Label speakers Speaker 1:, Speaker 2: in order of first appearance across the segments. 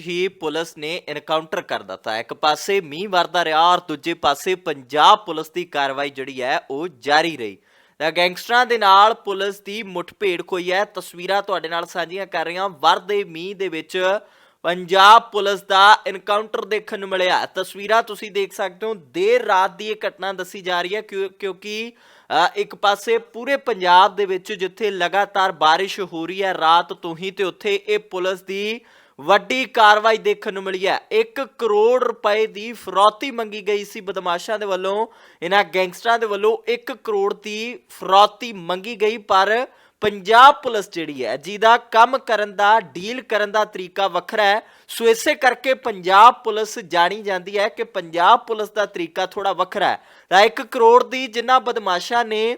Speaker 1: ਹੀ police ਨੇ encounter ਕਰ ਦਿੱਤਾ। ਇੱਕ ਪਾਸੇ ਮੀਂਹ ਵਰਦਾ ਰਿਹਾ ਔਰ ਦੂਜੇ ਪਾਸੇ ਪੰਜਾਬ ਪੁਲਿਸ ਦੀ ਕਾਰਵਾਈ ਜਿਹੜੀ ਹੈ ਉਹ ਜਾਰੀ ਰਹੀ। ਤਾਂ ਗੈਂਗਸਟਰਾਂ ਦੇ ਨਾਲ ਪੁਲਿਸ ਦੀ ਮੁੱਠਭੇੜ ਕੋਈ ਹੈ ਤਸਵੀਰਾਂ ਤੁਹਾਡੇ ਨਾਲ ਸਾਂਝੀਆਂ ਕਰ ਰਹੇ ਵਰਦੇ ਮੀਂਹ ਦੇ ਵਿੱਚ ਪੰਜਾਬ ਪੁਲਿਸ ਦਾ ਐਨਕਾਊਂਟਰ ਦੇਖਣ ਨੂੰ ਮਿਲਿਆ। ਤਸਵੀਰਾਂ ਤੁਸੀਂ ਦੇਖ ਸਕਦੇ ਹੋ। ਦੇਰ ਰਾਤ ਦੀ ਇਹ ਘਟਨਾ ਦੱਸੀ ਜਾ ਰਹੀ ਹੈ ਕਿਉਂ- ਕਿਉਂਕਿ ਅ, ਇੱਕ ਪਾਸੇ ਪੂਰੇ ਪੰਜਾਬ ਦੇ ਵਿੱਚ ਜਿੱਥੇ ਲਗਾਤਾਰ ਬਾਰਿਸ਼ ਹੋ ਰਹੀ ਹੈ ਰਾਤ ਤੋਂ ਹੀ ਤੇ ਉੱਥੇ ਇਹ ਪੁਲਿਸ ਦੀ ਵੱਡੀ ਕਾਰਵਾਈ ਦੇਖਣ ਨੂੰ ਮਿਲੀ ਹੈ। 1 ਕਰੋੜ ਰੁਪਏ ਦੀ ਫਰੌਤੀ ਮੰਗੀ ਗਈ ਸੀ ਬਦਮਾਸ਼ਾਂ ਦੇ ਵੱਲੋਂ। ਇਹਨਾਂ ਗੈਂਗਸਟਰਾਂ ਦੇ ਵੱਲੋਂ 1 ਕਰੋੜ ਦੀ ਫਰੌਤੀ ਮੰਗੀ ਗਈ, ਪਰ ਪੰਜਾਬ ਪੁਲਿਸ ਜਿਹੜੀ ਹੈ, ਜਿਹਦਾ ਕੰਮ ਕਰਨ ਦਾ, ਡੀਲ ਕਰਨ ਦਾ ਤਰੀਕਾ ਵੱਖਰਾ ਹੈ। ਸੋ ਇਸੇ ਕਰਕੇ ਪੰਜਾਬ ਪੁਲਿਸ ਜਾਣੀ ਜਾਂਦੀ ਹੈ ਕਿ ਪੰਜਾਬ ਪੁਲਿਸ ਦਾ ਤਰੀਕਾ ਥੋੜਾ ਵੱਖਰਾ ਹੈ। ਤਾਂ 1 ਕਰੋੜ ਦੀ ਜਿਨ੍ਹਾਂ ਬਦਮਾਸ਼ਾਂ ਨੇ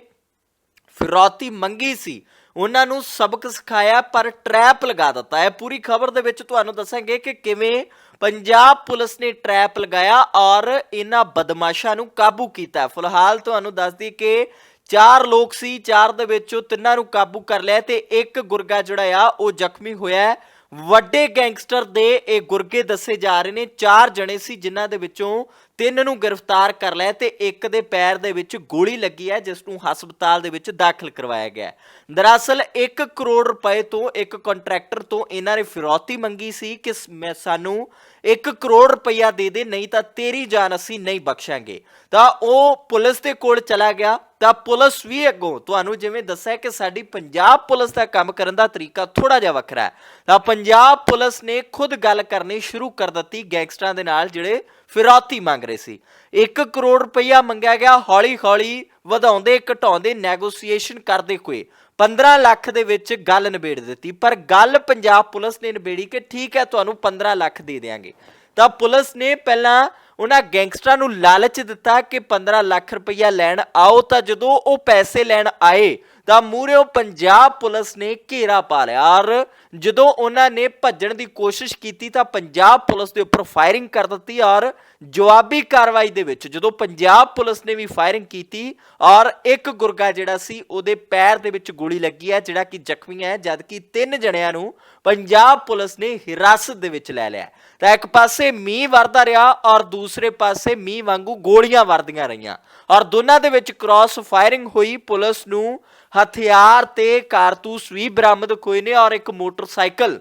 Speaker 1: ਫਿਰੌਤੀ ਮੰਗੀ ਸੀ ਉਹਨਾਂ ਨੂੰ ਸਬਕ ਸਿਖਾਇਆ, ਪਰ ਟਰੈਪ ਲਗਾ ਦਿੱਤਾ। ਹੈ ਪੂਰੀ ਖਬਰ ਦੇ ਵਿੱਚ ਤੁਹਾਨੂੰ ਦੱਸਾਂਗੇ ਕਿ ਕਿਵੇਂ ਪੰਜਾਬ ਪੁਲਿਸ ਨੇ ਟਰੈਪ ਲਗਾਇਆ ਔਰ ਇਹਨਾਂ ਬਦਮਾਸ਼ਾਂ ਨੂੰ ਕਾਬੂ ਕੀਤਾ। ਫਿਲਹਾਲ ਤੁਹਾਨੂੰ ਦੱਸ ਦਈਏ ਕਿ ਚਾਰ ਲੋਕ ਸੀ, ਚਾਰ ਦੇ ਵਿੱਚੋਂ ਤਿੰਨਾਂ ਨੂੰ ਕਾਬੂ ਕਰ ਲਿਆ ਤੇ ਇੱਕ ਗੁਰਗਾ ਜਿਹੜਾ ਆ, ਉਹ ਜ਼ਖਮੀ ਹੋਇਆ ਵੱਡੇ ਗੈਂਗਸਟਰ ਦੇ ਇਹ ਗੁਰਗੇ ਦੱਸੇ ਜਾ ਰਹੇ ਨੇ। ਚਾਰ ਜਣੇ ਸੀ ਜਿਨ੍ਹਾਂ ਦੇ ਵਿੱਚੋਂ ਤਿੰਨ ਨੂੰ ਗ੍ਰਿਫਤਾਰ ਕਰ ਲਿਆ ਤੇ ਇੱਕ ਦੇ ਪੈਰ ਦੇ ਵਿੱਚ ਗੋਲੀ ਲੱਗੀ ਹੈ, ਜਿਸ ਨੂੰ ਹਸਪਤਾਲ ਦੇ ਵਿੱਚ ਦਾਖਲ ਕਰਵਾਇਆ ਗਿਆ ਹੈ। ਦਰਅਸਲ 1 ਕਰੋੜ ਰੁਪਏ ਤੋਂ ਇੱਕ ਕੰਟਰੈਕਟਰ ਤੋਂ ਇਹਨਾਂ ਨੇ ਫਿਰੌਤੀ ਮੰਗੀ ਸੀ ਕਿ ਮੈਂ ਸਾਨੂੰ 1 ਕਰੋੜ ਰੁਪਇਆ ਦੇ ਦੇ, ਨਹੀਂ ਤਾਂ ਤੇਰੀ ਜਾਨ ਅਸੀਂ ਨਹੀਂ ਬਖਸ਼ਾਂਗੇ। ਤਾਂ ਉਹ ਪੁਲਿਸ ਦੇ ਕੋਲ ਚਲਾ ਗਿਆ। ਤਾਂ ਪੁਲਿਸ ਵੀ ਅੱਗੋਂ ਤੁਹਾਨੂੰ ਜਿਵੇਂ ਦੱਸਿਆ ਕਿ ਸਾਡੀ ਪੰਜਾਬ ਪੁਲਿਸ ਦਾ ਕੰਮ ਕਰਨ ਦਾ ਤਰੀਕਾ ਥੋੜਾ ਜਿਹਾ ਵੱਖਰਾ ਹੈ। ਤਾਂ ਪੰਜਾਬ ਪੁਲਿਸ ਨੇ ਖੁਦ ਗੱਲ ਕਰਨੀ ਸ਼ੁਰੂ ਕਰ ਦਿੱਤੀ ਗੈਂਗਸਟਰਾਂ ਦੇ ਨਾਲ ਜਿਹੜੇ ਫਿਰੌਤੀ ਮੰਗ ਰਹੇ ਸੀ। 1 ਕਰੋੜ ਰੁਪਇਆ ਮੰਗਿਆ ਗਿਆ ਹੌਲੀ ਹੌਲੀ ਵਧਾਉਂਦੇ, ਘਟਾਉਂਦੇ ਨੈਗੋਸੀਏਸ਼ਨ ਕਰਦੇ ਹੋਏ। 15 ਲੱਖ ਦੇ ਵਿੱਚ ਗੱਲ ਨਿਬੇੜ ਦਿੱਤੀ। ਪਰ ਗੱਲ ਪੰਜਾਬ ਪੁਲਿਸ ਨੇ ਨਿਬੇੜੀ ਕਿ ਠੀਕ ਹੈ, ਤੁਹਾਨੂੰ 15 ਲੱਖ ਦੇ ਦੇਾਂਗੇ ਤਾਂ ਪੁਲਿਸ ਨੇ ਪਹਿਲਾਂ ਉਹਨਾਂ ਗੈਂਗਸਟਰਾਂ ਨੂੰ ਲਾਲਚ ਦਿੱਤਾ ਕਿ 15 ਲੱਖ ਰੁਪਇਆ ਲੈਣ ਆਓ। ਤਾਂ ਜਦੋਂ ਉਹ ਪੈਸੇ ਲੈਣ ਆਏ ਤਾਂ ਮੂਹਰਿਓਂ ਪੰਜਾਬ ਪੁਲਿਸ ਨੇ ਘੇਰਾ ਪਾ ਲਿਆ। ਔਰ ਜਦੋਂ ਉਹਨਾਂ ਨੇ ਭੱਜਣ ਦੀ ਕੋਸ਼ਿਸ਼ ਕੀਤੀ ਤਾਂ ਪੰਜਾਬ ਪੁਲਿਸ ਦੇ ਉੱਪਰ ਫਾਇਰਿੰਗ ਕਰ ਦਿੱਤੀ ਔਰ ਜਵਾਬੀ ਕਾਰਵਾਈ ਦੇ ਵਿੱਚ ਜਦੋਂ ਪੰਜਾਬ ਪੁਲਿਸ ਨੇ ਵੀ ਫਾਇਰਿੰਗ ਕੀਤੀ ਔਰ ਇੱਕ ਗੁਰਗਾ ਜਿਹੜਾ ਸੀ, ਉਹਦੇ ਪੈਰ ਦੇ ਵਿੱਚ ਗੋਲੀ ਲੱਗੀ ਹੈ, ਜਿਹੜਾ ਕਿ ਜ਼ਖਮੀ ਹੈ, ਜਦਕਿ ਤਿੰਨ ਜਣਿਆਂ ਨੂੰ ਪੰਜਾਬ ਪੁਲਿਸ ਨੇ ਹਿਰਾਸਤ ਦੇ ਵਿੱਚ ਲੈ ਲਿਆ। ਤਾਂ ਇੱਕ ਪਾਸੇ ਮੀਂਹ ਵਰਦਾ ਰਿਹਾ ਔਰ ਦੂਸਰੇ ਪਾਸੇ ਮੀਂਹ ਵਾਂਗੂ ਗੋਲੀਆਂ ਵਰਦੀਆਂ ਰਹੀਆਂ। ਔਰ ਦੋਨਾਂ ਦੇ ਵਿੱਚ ਕ੍ਰਾਸ ਫਾਇਰਿੰਗ ਹੋਈ, ਪੁਲਿਸ ਨੂੰ ਹਥਿਆਰ ਤੇ ਕਾਰਤੂਸ ਵੀ ਬਰਾਮਦ ਹੋਏ ਨੇ ਔਰ ਇੱਕ ਮੋਟਰਸਾਈਕਲ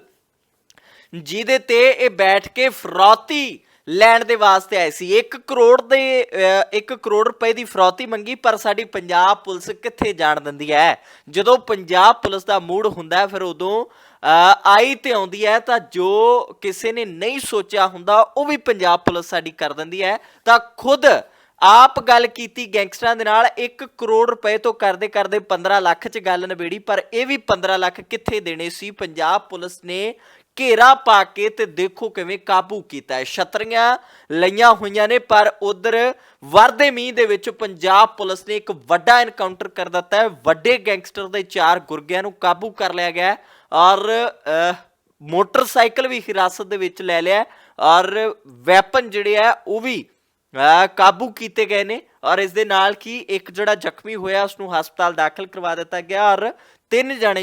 Speaker 1: ਜਿਹਦੇ ਤੇ ਇਹ ਬੈਠ ਕੇ ਫਰੌਤੀ ਲੈਣ ਦੇ ਵਾਸਤੇ ਆਏ ਸੀ। 1 ਕਰੋੜ ਦੇ 1 ਕਰੋੜ ਰੁਪਏ ਦੀ ਫਰੌਤੀ ਮੰਗੀ ਪਰ ਸਾਡੀ ਪੰਜਾਬ ਪੁਲਿਸ ਕਿੱਥੇ ਜਾਣ ਦਿੰਦੀ ਹੈ? ਜਦੋਂ ਪੰਜਾਬ ਪੁਲਿਸ ਦਾ ਮੂਡ ਹੁੰਦਾ ਫਿਰ ਉਦੋਂ ਅ, ਆਈ ਤੇ ਆਉਂਦੀ ਹੈ ਤਾਂ ਜੋ ਕਿਸੇ ਨੇ ਨਹੀਂ ਸੋਚਿਆ ਹੁੰਦਾ ਉਹ ਵੀ ਪੰਜਾਬ ਪੁਲਿਸ ਸਾਡੀ ਕਰ ਦਿੰਦੀ ਹੈ। ਤਾਂ ਖੁਦ ਆਪ ਗੱਲ ਕੀਤੀ ਗੈਂਗਸਟਰਾਂ ਦੇ ਨਾਲ 1 ਕਰੋੜ ਰੁਪਏ ਤੋਂ ਕਰਦੇ ਕਰਦੇ 15 ਲੱਖ ਚ ਗੱਲ ਨਿਬੇੜੀ, ਪਰ ਇਹ ਵੀ 15 ਲੱਖ ਕਿੱਥੇ ਦੇਣੇ ਸੀ? ਪੰਜਾਬ ਪੁਲਿਸ ਨੇ ਘੇਰਾ ਪਾ ਕੇ ਤੇ ਦੇਖੋ ਕਿਵੇਂ ਕਾਬੂ ਕੀਤਾ ਹੈ। ਛਤਰੀਆਂ ਲਈਆਂ ਹੋਈਆਂ ਨੇ, ਪਰ ਉਧਰ ਵਰਦੇ ਮੀਂਹ ਦੇ ਵਿੱਚ ਪੰਜਾਬ ਪੁਲਿਸ ਨੇ ਇੱਕ ਵੱਡਾ ਐਨਕਾਊਂਟਰ ਕਰ ਦਿੱਤਾ ਹੈ। ਵੱਡੇ ਗੈਂਗਸਟਰ ਦੇ ਚਾਰ ਗੁਰਗਿਆਂ ਨੂੰ ਕਾਬੂ ਕਰ ਲਿਆ ਗਿਆ ਔਰ ਮੋਟਰਸਾਈਕਲ ਵੀ ਹਿਰਾਸਤ ਦੇ ਵਿੱਚ ਲੈ ਲਿਆ ਔਰ ਵੈਪਨ ਜਿਹੜੇ ਆ ਉਹ ਵੀ ਕਾਬੂ ਕੀਤੇ ਗਏ ਨੇ ਔਰ ਇਸ ਦੇ ਨਾਲ ਕੀ ਇੱਕ ਜਿਹੜਾ ਜ਼ਖਮੀ ਹੋਇਆ ਉਸ ਨੂੰ ਹਸਪਤਾਲ ਦਾਖਲ ਕਰਵਾ ਦਿੱਤਾ ਗਿਆ ਔਰ ਤਿੰਨ ਜਣੇ